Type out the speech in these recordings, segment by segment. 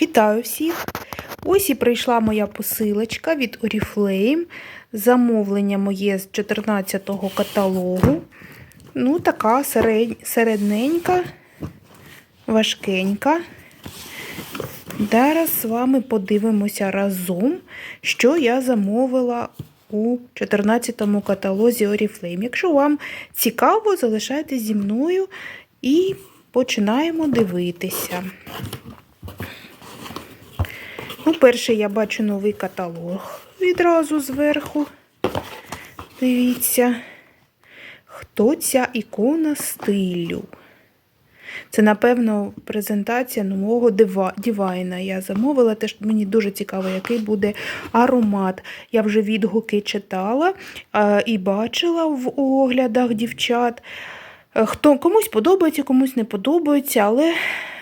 Вітаю всіх! Ось і прийшла моя посилочка від Oriflame. Замовлення моє з 14-го каталогу. Ну, така середненька, важкенька. Зараз з вами подивимося разом, що я замовила у 14-му каталозі Oriflame. Якщо вам цікаво, залишайтесь зі мною і починаємо дивитися. Ну, перше я бачу новий каталог відразу зверху. Дивіться, хто ця ікона стилю? Це, напевно, презентація нового дівайна. Я замовила, теж мені дуже цікаво, який буде аромат. Я вже відгуки читала а, і бачила в оглядах дівчат. Е, Хто комусь подобається, комусь не подобається, але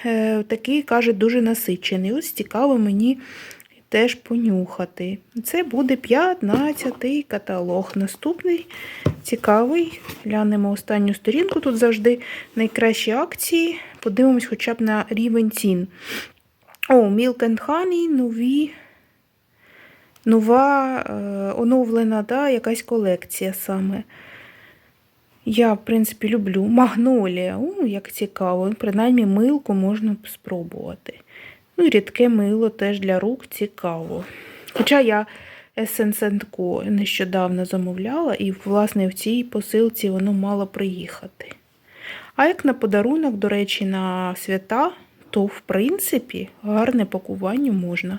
е, такий, каже, дуже насичений. Ось цікаво мені теж понюхати. Це буде 15-й каталог. Наступний цікавий. Глянемо останню сторінку. Тут завжди найкращі акції. Подивимось хоча б на рівень цін. О, Milk and Honey, нові. Нова е, оновлена да, якась колекція саме. Я, в принципі, люблю магнолія. О, як цікаво. Принаймні милку можна спробувати. Ну, і рідке мило теж для рук цікаво. Хоча я Co. нещодавно замовляла, і, власне, в цій посилці воно мало приїхати. А як на подарунок, до речі, на свята, то, в принципі, гарне пакування можна.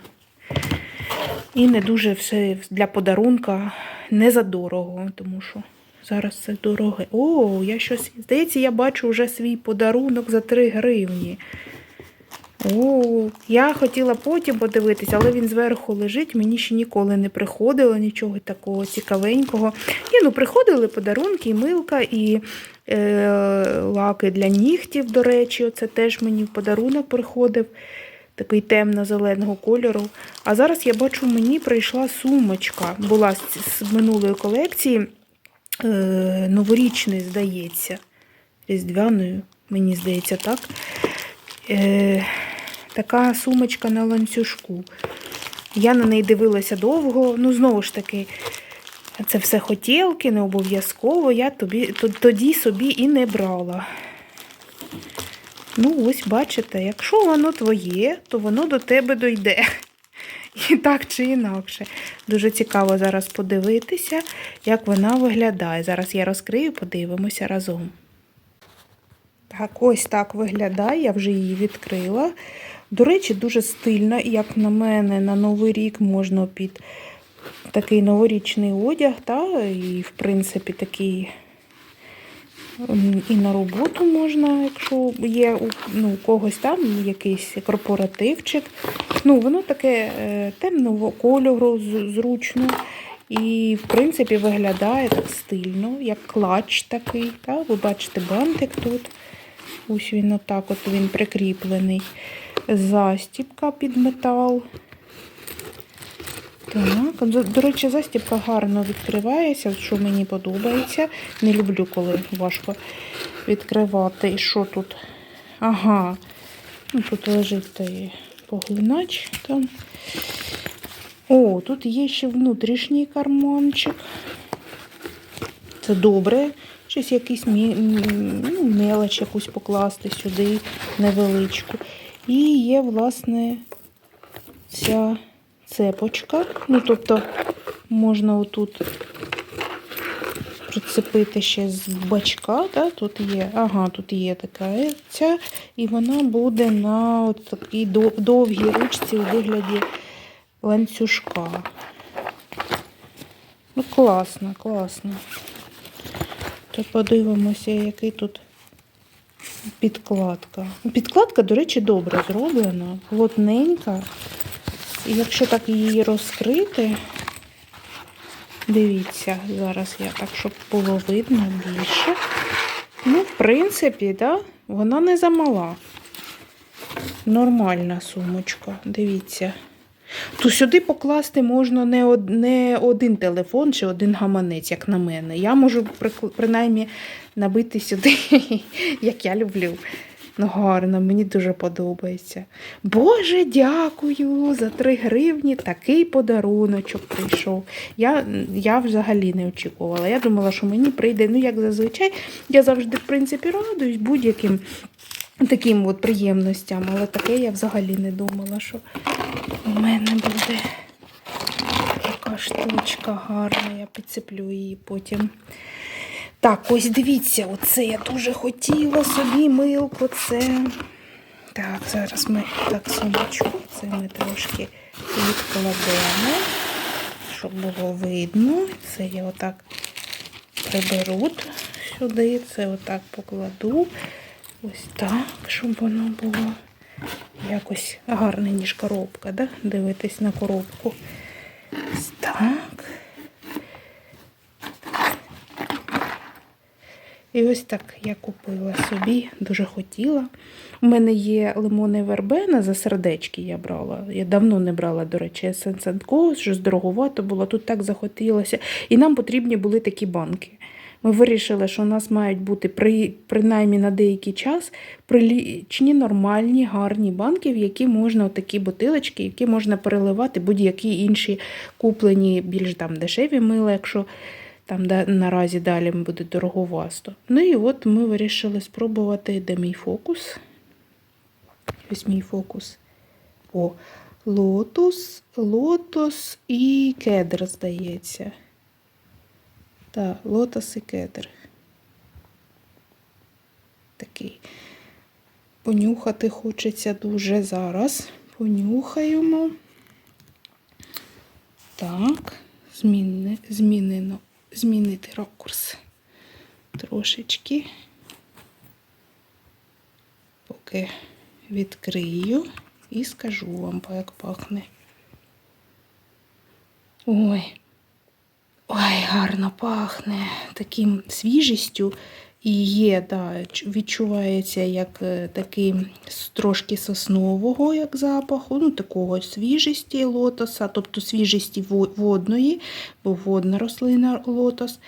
І не дуже все для подарунка не задорого, тому що зараз це дороге. О, я щось. Здається, я бачу вже свій подарунок за 3 гривні. О, я хотіла потім подивитися, але він зверху лежить. Мені ще ніколи не приходило нічого такого цікавенького. Ні, ну приходили подарунки, і милка, і е, лаки для нігтів, до речі, це теж мені в подарунок приходив. Такий темно-зеленого кольору. А зараз я бачу, мені прийшла сумочка. Була з, минулої колекції. Е, новорічної, здається. Різдвяною, мені здається, так. Е, така сумочка на ланцюжку. Я на неї дивилася довго. Ну, знову ж таки, це все хотілки, не обов'язково. Я тобі, тоді собі і не брала. Ну, ось бачите, якщо воно твоє, то воно до тебе дойде. І так чи інакше. Дуже цікаво зараз подивитися, як вона виглядає. Зараз я розкрию, подивимося разом. Так, ось так виглядає, я вже її відкрила. До речі, дуже стильна, як на мене, на Новий рік можна під такий новорічний одяг, та, і, в принципі, такий і на роботу можна, якщо є ну, у когось там якийсь корпоративчик. Ну, Воно таке е, темного кольору, зручно. І, в принципі, виглядає так стильно, як клач такий. Так? Ви бачите, бантик тут. Ось він отак от він прикріплений. Застіпка під метал. Так, До речі, застіпка гарно відкривається, що мені подобається. Не люблю, коли важко відкривати. І що тут? Ага, ну, тут лежить той поглинач. Там. О, тут є ще внутрішній карманчик. Це добре. Щось якийсь ну, мелоч якусь покласти сюди невеличку. І є, власне, ця цепочка. Ну, тобто, можна отут прицепити ще з бачка. Да? Тут є, ага, тут є така ця, і вона буде на такій довгій ручці у вигляді ланцюжка. Ну, класно, класно. То подивимося, який тут підкладка. Підкладка, до речі, добре зроблена, плотненька. І якщо так її розкрити, дивіться, зараз я так, щоб було видно більше. Ну, в принципі, да, вона не замала. Нормальна сумочка, дивіться. То сюди покласти можна не, од, не один телефон чи один гаманець, як на мене. Я можу принаймні набити сюди, як я люблю. Ну, гарно, мені дуже подобається. Боже, дякую за 3 гривні. Такий подаруночок прийшов. Я, я взагалі не очікувала. Я думала, що мені прийде, ну, як зазвичай, я завжди, в принципі, радуюсь будь-яким таким от приємностям, але таке я взагалі не думала, що у мене буде така штучка гарна. Я підцеплю її потім. Так, ось дивіться, оце я дуже хотіла собі милку. Це. Так, зараз ми так сумочку. Це ми трошки відкладемо, щоб було видно. Це я отак приберу сюди, це отак покладу. Ось так, щоб воно було якось гарне, ніж коробка, да? дивитись на коробку. Ось так. І ось так я купила собі, дуже хотіла. У мене є лимони вербена за сердечки я брала. Я давно не брала, до речі, Сенсенко, щось дороговато було, тут так захотілося. І нам потрібні були такі банки. Ми вирішили, що у нас мають бути при, принаймні на деякий час прилічні, нормальні, гарні банки, в які можна такі бутилочки, які можна переливати будь-які інші куплені, більш там дешеві мила, якщо там да, наразі далі буде дороговасто. Ну і от ми вирішили спробувати, де мій фокус. Ось мій фокус. О, лотос, лотос і кедр, здається. Так, лотос і кедр. Такий. Понюхати хочеться дуже зараз. Понюхаємо. Так, змінено, змінити ракурс трошечки. Поки відкрию і скажу вам, як пахне. Ой. Ой, гарно пахне таким свіжістю. І є, да, відчувається як е, такий трошки соснового, як запаху, ну такого свіжості лотоса, тобто свіжості водної, бо водна рослина лотос.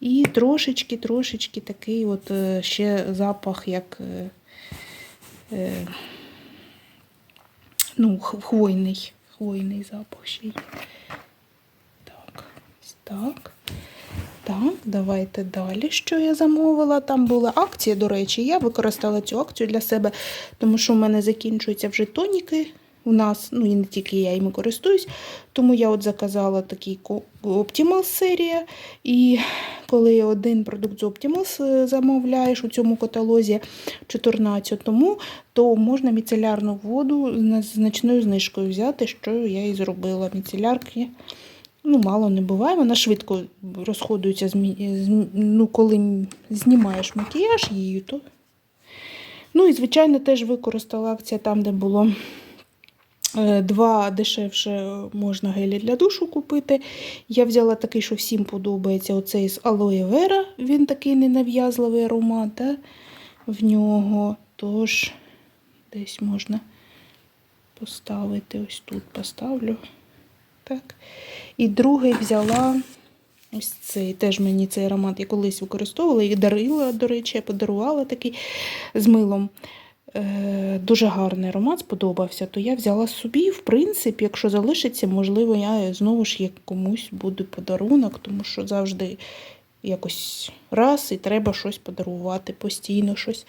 І трошечки, трошечки такий от е, ще запах, як е, ну, хвойний, хвойний запах ще є. Так, так. Так, давайте далі. Що я замовила? Там була акція, до речі, я використала цю акцію для себе, тому що в мене закінчуються вже тоніки. У нас, ну і не тільки я їми користуюсь, тому я от заказала такий Optimal серія. І коли один продукт з Optimal е, замовляєш у цьому каталозі 14-му, то можна міцелярну воду з значною знижкою взяти, що я і зробила. Міцелярки ну, мало не буває. Вона швидко розходується, ну, коли знімаєш макіяж її, то. Ну і, звичайно, теж використала акція там, де було е, два дешевше можна гелі для душу купити. Я взяла такий, що всім подобається. Оцей з алоє вера. Він такий ненав'язливий аромат да? в нього. Тож десь можна поставити. Ось тут поставлю. Так. І другий взяла ось цей. Теж мені цей аромат я колись використовувала і дарила, до речі, подарувала такий з милом. Е, дуже гарний аромат сподобався, то я взяла собі. В принципі, якщо залишиться, можливо, я знову ж як комусь буду подарунок, тому що завжди якось раз і треба щось подарувати, постійно щось.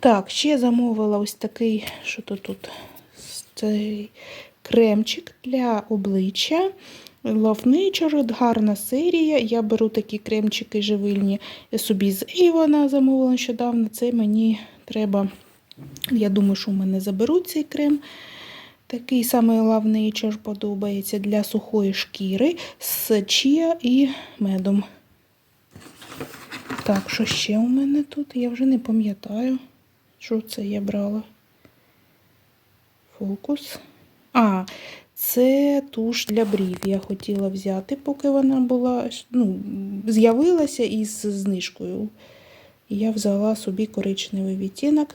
Так, ще замовила ось такий, що то тут цей кремчик для обличчя. Love Nature, гарна серія. Я беру такі кремчики живильні собі з Avon замовила нещодавно. Це мені треба. Я думаю, що в мене заберуть цей крем. Такий самий Love подобається для сухої шкіри з чія і медом. Так, що ще у мене тут? Я вже не пам'ятаю, що це я брала. Фокус. А, це туш для брів. Я хотіла взяти, поки вона була, ну, з'явилася із знижкою. Я взяла собі коричневий відтінок.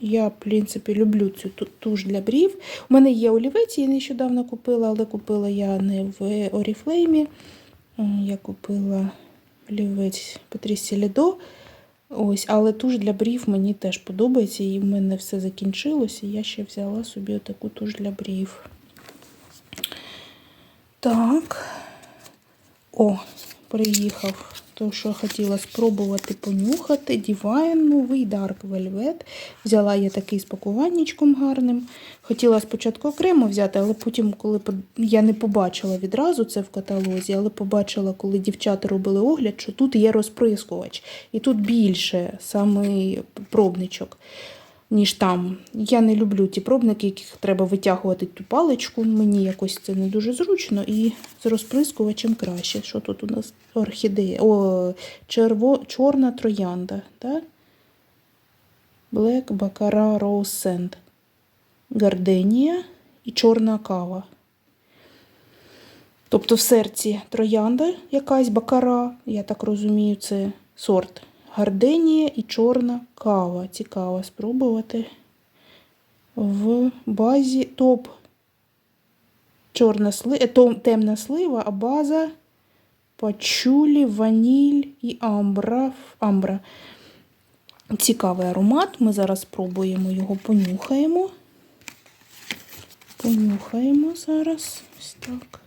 Я, в принципі, люблю цю ту- туш для брів. У мене є олівець, я нещодавно купила, але купила я не в Oriflame. Я купила олівець Патрісі Лідо. Ось, але туш для брів мені теж подобається, і в мене все закінчилося. і Я ще взяла собі таку туш для брів. Так. О, приїхав. То, що хотіла спробувати понюхати. Divine новий Dark Velvet. Взяла я такий з пакуваннячком гарним. Хотіла спочатку окремо взяти, але потім, коли я не побачила відразу це в каталозі, але побачила, коли дівчата робили огляд, що тут є розприскувач. І тут більше самий пробничок, ніж там. Я не люблю ті пробники, яких треба витягувати ту паличку. Мені якось це не дуже зручно. І з розприскувачем краще. Що тут у нас? Орхідея. О, черво, чорна троянда. Так? Black Baccarat Rose Sand. Гарденія і чорна кава. Тобто в серці троянда якась бакара, я так розумію, це сорт. Гарденія і чорна кава. Цікаво спробувати. В базі топ. Чорна слива, е, темна слива, а база пачулі, ваніль і амбра. амбра. Цікавий аромат. Ми зараз спробуємо його понюхаємо. Понюхаємо зараз. Ось так.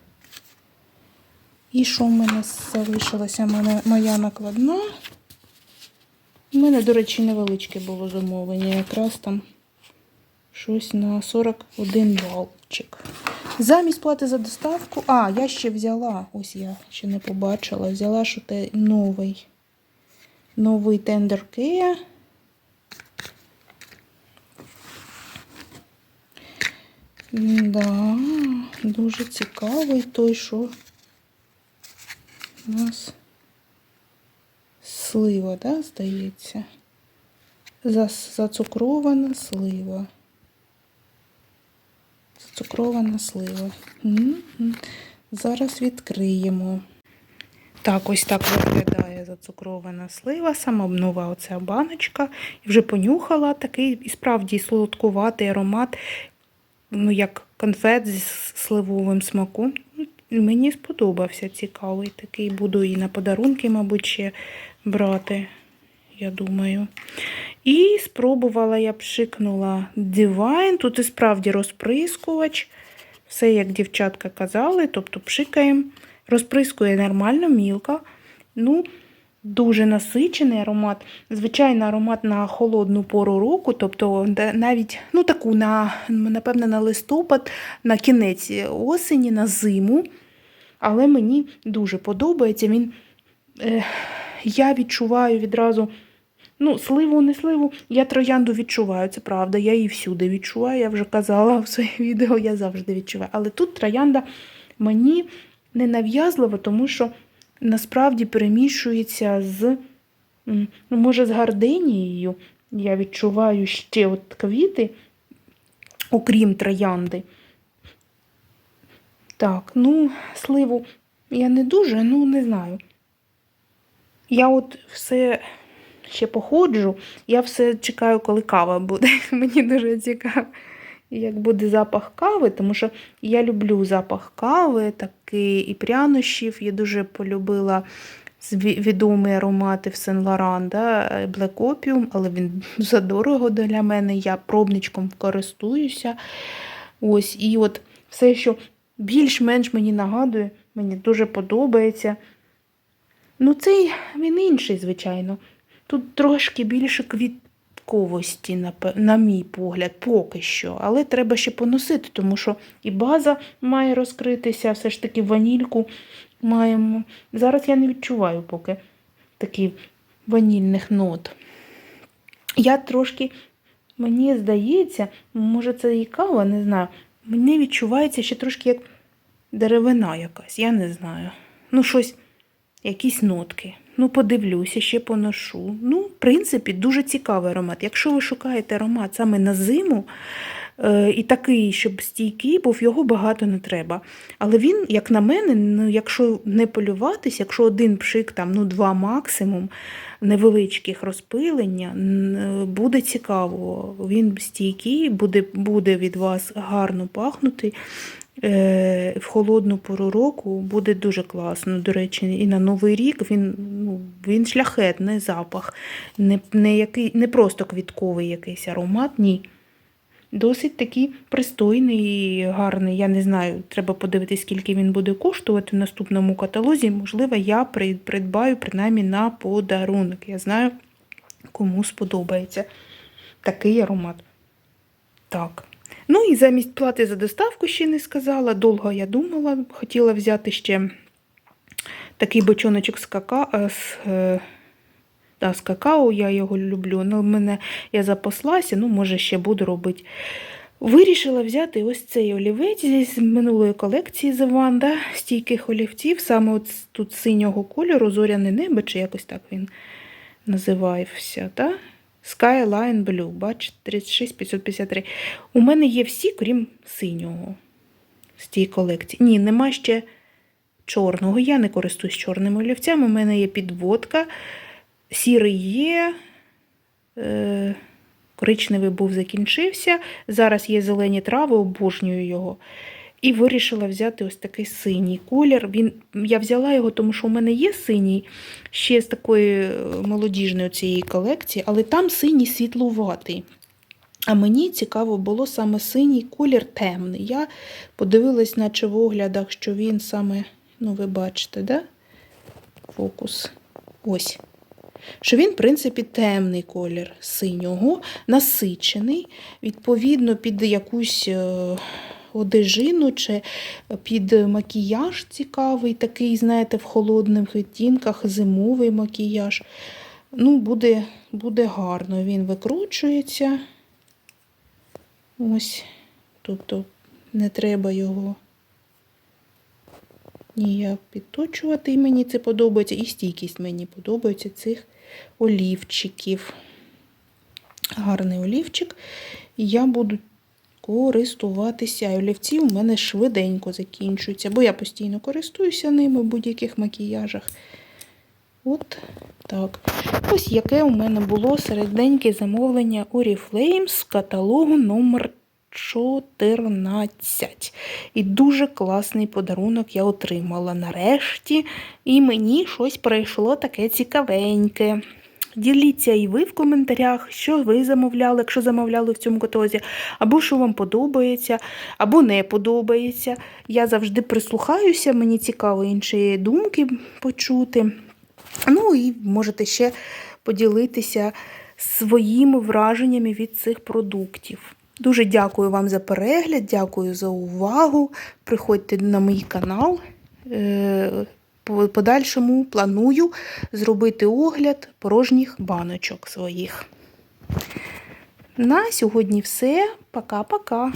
І що в мене залишилася моя накладна? У мене, до речі, невеличке було замовлення. Якраз там щось на 41 балчик. Замість плати за доставку. А, я ще взяла. Ось я ще не побачила. Взяла, що те новий. Новий тендер Кея. Да, дуже цікавий той, що у нас слива, да, здається. Зацукрована слива. Зацукрована слива. Зараз відкриємо. Так, ось так виглядає зацукрована слива, сама нова оця баночка. Вже понюхала такий і справді солодкуватий аромат, ну як конфет зі сливовим смаком. Мені сподобався цікавий такий. Буду і на подарунки, мабуть, ще брати, я думаю. І спробувала я пшикнула Divine. Тут і справді розприскувач. Все, як дівчатка казали, тобто пшикаємо, розприскує нормально, мілка. Ну, дуже насичений аромат. Звичайно, аромат на холодну пору року, тобто навіть ну, таку на, напевне, на листопад, на кінець осені, на зиму. Але мені дуже подобається. Він, е, я відчуваю відразу. Ну, сливу, не сливу, я троянду відчуваю, це правда. Я її всюди відчуваю. Я вже казала в своїх відео, я завжди відчуваю. Але тут троянда мені не нав'язлива, тому що насправді перемішується з, ну, може, з гарденією. Я відчуваю ще от квіти, окрім троянди. Так, ну, сливу я не дуже, ну не знаю. Я от все ще походжу, я все чекаю, коли кава буде. Мені дуже цікаво, як буде запах кави, тому що я люблю запах кави, такий і прянощів. Я дуже полюбила відомі аромати в Сен Лоран, да, Black Opium, але він задорого для мене. Я пробничком користуюся. Ось, і от все, що більш-менш мені нагадує, мені дуже подобається. Ну, цей він інший, звичайно. Тут трошки більше квітковості, напе- на мій погляд, поки що. Але треба ще поносити, тому що і база має розкритися, все ж таки ванільку маємо. Зараз я не відчуваю поки таких ванільних нот. Я трошки, мені здається, може це і кава, не знаю. Мені відчувається ще трошки як деревина якась, я не знаю. Ну, щось, якісь нотки. Ну, подивлюся, ще поношу. Ну, в принципі, дуже цікавий аромат. Якщо ви шукаєте аромат саме на зиму, е, і такий, щоб стійкий був, його багато не треба. Але він, як на мене, ну, якщо не полюватись, якщо один пшик, там, ну, два максимум невеличких розпилення, буде цікаво. Він стійкий, буде, буде від вас гарно пахнути. Е, в холодну пору року буде дуже класно. До речі, і на Новий рік він, ну, він шляхетний запах, не, не, який, не просто квітковий якийсь аромат, ні. Досить такий пристойний і гарний. Я не знаю, треба подивитися, скільки він буде коштувати в наступному каталозі. Можливо, я придбаю принаймні на подарунок. Я знаю, кому сподобається такий аромат. Так. Ну і замість плати за доставку ще не сказала. Довго я думала, хотіла взяти ще такий бочоночок з какао. З, е, да, з какао, я його люблю. Ну, мене я запаслася, ну, може, ще буду робити. Вирішила взяти ось цей олівець з минулої колекції The One, да, стійких олівців, саме от з- тут синього кольору, зоряне небо, чи якось так він називався. Да? Skyline Blue, бач, 36553. У мене є всі, крім синього з тієї колекції. Ні, нема ще чорного. Я не користуюсь чорними олівцями. У мене є підводка, сірий є. Е- коричневий був закінчився. Зараз є зелені трави, обожнюю його. І вирішила взяти ось такий синій колір. Він, я взяла його, тому що у мене є синій ще з такої е, молодіжної цієї колекції, але там синій світлуватий. А мені цікаво було саме синій колір темний. Я подивилась, наче в оглядах, що він саме, ну, ви бачите, да? Фокус. Ось. Що він, в принципі, темний колір синього, насичений, відповідно, під якусь е, одежину чи під макіяж цікавий, такий, знаєте, в холодних відтінках, зимовий макіяж. Ну, буде, буде гарно. Він викручується. Ось. Тобто не треба його ніяк підточувати. І мені це подобається. І стійкість мені подобається цих олівчиків. Гарний олівчик. Я буду користуватися. Олівці у мене швиденько закінчуються, бо я постійно користуюся ними в будь-яких макіяжах. От так. Ось яке у мене було середненьке замовлення Oriflame з каталогу номер 14. І дуже класний подарунок я отримала нарешті. І мені щось прийшло таке цікавеньке. Діліться і ви в коментарях, що ви замовляли, якщо замовляли в цьому каталозі, або що вам подобається, або не подобається. Я завжди прислухаюся, мені цікаво інші думки почути. Ну і можете ще поділитися своїми враженнями від цих продуктів. Дуже дякую вам за перегляд, дякую за увагу. Приходьте на мій канал. Подальшому планую зробити огляд порожніх баночок своїх. На сьогодні все. Пока-пока.